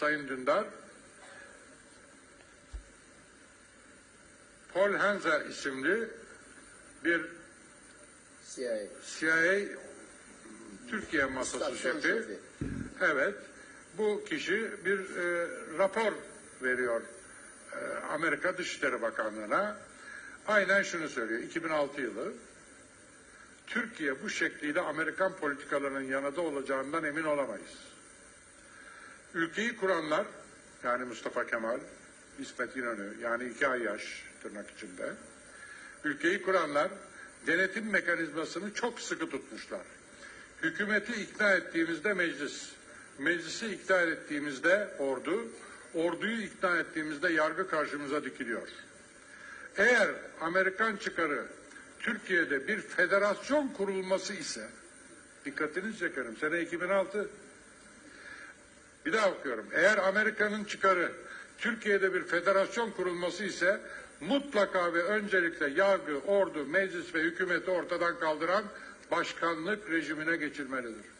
Sayın Dündar, Paul Henzer isimli bir CIA. CIA Türkiye masası şefi. şefi. Evet. Bu kişi bir e, rapor veriyor e, Amerika Dışişleri Bakanlığı'na. Aynen şunu söylüyor. 2006 yılı. Türkiye bu şekliyle Amerikan politikalarının yanında olacağından emin olamayız. Ülkeyi kuranlar yani Mustafa Kemal, İsmet İnönü yani iki ay yaş tırnak içinde. Ülkeyi kuranlar denetim mekanizmasını çok sıkı tutmuşlar. Hükümeti ikna ettiğimizde meclis, meclisi ikna ettiğimizde ordu, orduyu ikna ettiğimizde yargı karşımıza dikiliyor. Eğer Amerikan çıkarı Türkiye'de bir federasyon kurulması ise, dikkatinizi çekerim, sene 2006, bir daha okuyorum. Eğer Amerika'nın çıkarı Türkiye'de bir federasyon kurulması ise mutlaka ve öncelikle yargı, ordu, meclis ve hükümeti ortadan kaldıran başkanlık rejimine geçilmelidir.